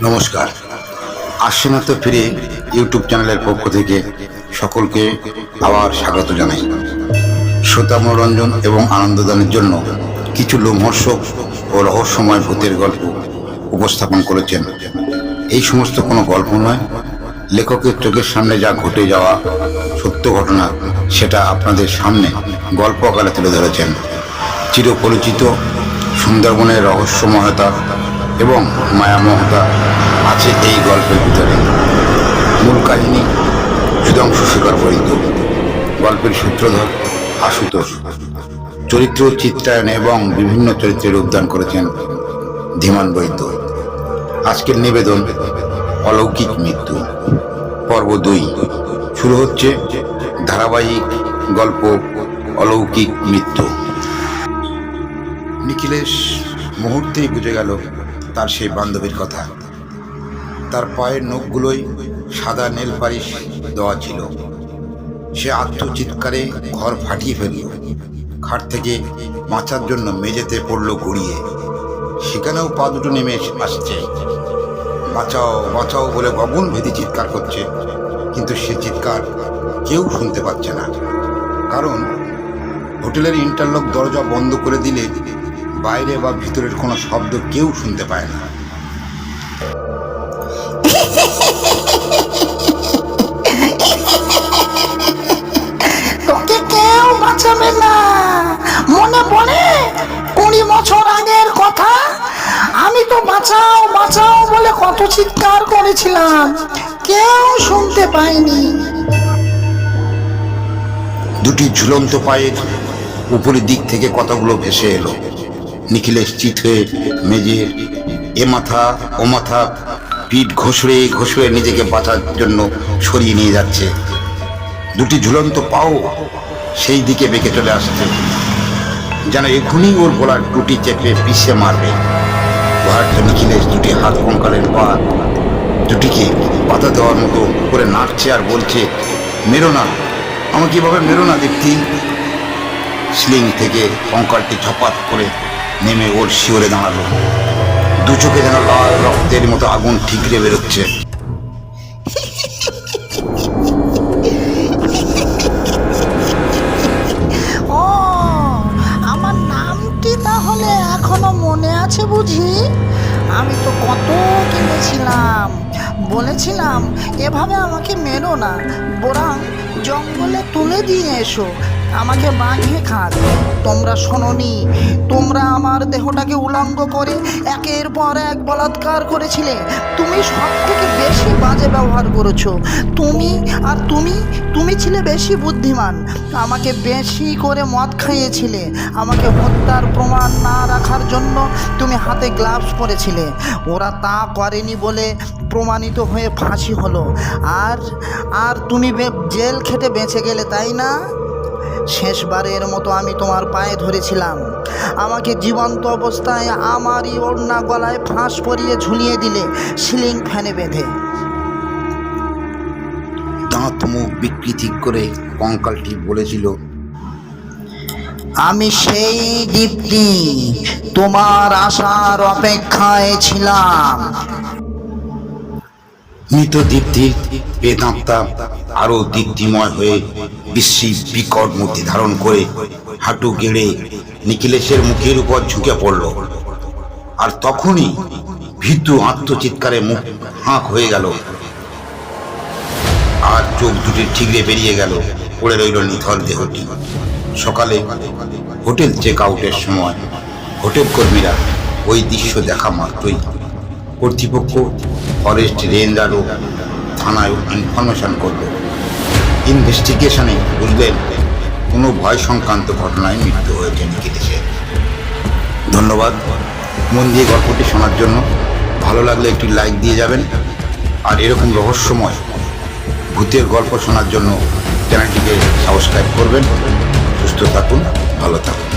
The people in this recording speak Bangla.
নমস্কার। আসছে তো ফিরে ইউটিউব চ্যানেলের পক্ষ থেকে সকলকে আবার স্বাগত জানাই। শ্রোতা মনোরঞ্জন এবং আনন্দদানের জন্য কিছু লোমহর্ষক ও রহস্যময় ভূতের গল্প উপস্থাপন করেছেন। এই সমস্ত কোনো গল্প নয়। লেখকের চোখের সামনে যা ঘটে যাওয়া সত্য ঘটনা, সেটা আপনাদের সামনে গল্প আকারে তুলে ধরেছেন। চিরপরিচিত সুন্দরবনের রহস্যময়তা এবং মায়ামহতা আছে এই গল্পের ভিতরে। মূল কাহিনী সুধাংশু শিকার বৈদ্য গল্পের সূত্রধর আশুতোষ। চরিত্র, চিত্রায়ন এবং বিভিন্ন চরিত্রে রূপদান করেছেন ধীমান বৈদ্য। আজকের নিবেদন, অলৌকিক মৃত্যু। পর্ব দুই। শুরু হচ্ছে ধারাবাহিক গল্প অলৌকিক মৃত্যু। নিখিলেশ মুহূর্তেই বুঝে গেল তার সেই বান্ধবীর কথা। তার পায়ের নখগুলোই সাদা নেল পালিশ দেওয়া ছিল। সে আত্মচিৎকারে ঘর ফাটিয়ে ফেলল। খাট থেকে বাঁচার জন্য মেঝেতে পড়ল গড়িয়ে। সেখানেও পা দুটো নেমে আসছে। বাঁচাও বাঁচাও বলে গগন ভেদি চিৎকার করছে। কিন্তু সে চিৎকার কেউ শুনতে পাচ্ছে না। কারণ হোটেলের ইন্টারলক দরজা বন্ধ করে দিলে বাইরে বা ভিতরের কোনো শব্দ কেউ শুনতে পায় না। তোকে কেউ বাঁচাবে না। মনে পড়ে? কুড়ি বছর আগের কথা? আমি তো বাঁচাও বাঁচাও বলে কত চিৎকার করেছিলাম। কেউ শুনতে পায়নি। দুটি ঝুলন্ত পায়ের উপরের দিক থেকে কতগুলো ভেসে এলো। নিখিলেশ চিত হয়ে মেজের এ মাথা, ও মাথা, পিঠ ঘষড়ে ঘষড়ে নিজেকে বাঁচার জন্য সরিয়ে নিয়ে যাচ্ছে। দুটি ঝুলন্ত পাও সেই দিকে বেঁকে চলে আসছে। যেন এক্ষুনি ওর গলার টুটি চেপে পিষে মারবে। ভয়ার্থ নিখিলেশ দুটি হাত কঙ্কালের পা, দুটিকে পাতা দেওয়ার মতো করে নাচছে আর বলছে, মেরো না, আমাকে এভাবে মেরো না দেখতি স্লিং থেকে কঙ্কালটি ঝপাত করে নেমে ওর শিওরে দাঁড়াল। দু চোখে যেন লাল রক্তের মতো আগুন ঠিকরে বেরোচ্ছে। ও, আমার নামটি তাহলে এখনও মনে আছে বুঝি? আমি তো কত কিনেছিলাম। বলেছিলাম, এভাবে আমাকে মেরো না। বরং জঙ্গলে তুলে দিয়ে এসো। আমাকে বাঘে খাক তোমরা শোনোনি তোমরা আমার দেহটাকে উলঙ্গ করে একের পর এক বলাৎকার করেছিলে। তুমি সব থেকে বেশি বাজে ব্যবহার করেছ। তুমি আর তুমি তুমি ছিলে বেশি বুদ্ধিমান। আমাকে বেশি করে মদ খাইয়েছিলে। আমাকে হত্যার প্রমাণ না রাখার জন্য তুমি হাতে গ্লাভস পরেছিলে। ওরা তা করেনি বলে প্রমাণিত হয়ে ফাঁসি হলো। আর আর তুমি জেল খেটে বেঁচে গেলে, তাই না? শেষবারের মতো আমি তোমার পায়ে ধরেছিলাম। আমাকে জীবন্ত অবস্থায় আমারই ওড়না গলায় ফাঁস পরিয়ে ঝুলিয়ে দিলে সিলিং ফ্যানে বেঁধে। দাঁত মুখ বিকৃতি করে কঙ্কালটি বলেছিল। আমি সেই দীপ্তি তোমার আসার অপেক্ষায় ছিলাম। মৃত দীপ্তির বেদান্তা আরও দীপ্তিময় হয়ে বিশ্রী বিকট মূর্তি ধারণ করে হাঁটু গেড়ে নিখিলেশের মুখের উপর ঝুঁকে পড়ল। আর তখনই ভীতু আত্মচিৎকারে মুখ হাঁক হয়ে গেল। আর চোখ দুটি ঠিকরে বেরিয়ে গেল, পড়ে রইল নিথর দেহটি। সকালে হোটেল চেক আউটের সময় হোটেল কর্মীরা ওই দৃশ্য দেখা মাত্রই। কর্তৃপক্ষ ফরেস্ট রেঞ্জারও থানায় ইনফরমেশন করল। ইনভেস্টিগেশনে বুঝলেন কোনো ভয় সংক্রান্ত ঘটনায় মৃত্যু হয়েছে নিখিলেশের ধন্যবাদ। মন দিয়ে গল্পটি শোনার জন্য। ভালো লাগলে একটি লাইক দিয়ে যাবেন। আর এরকম রহস্যময়, ভূতের গল্প শোনার জন্য চ্যানেলটিকে সাবস্ক্রাইব করবেন। সুস্থ থাকুন, ভালো থাকুন।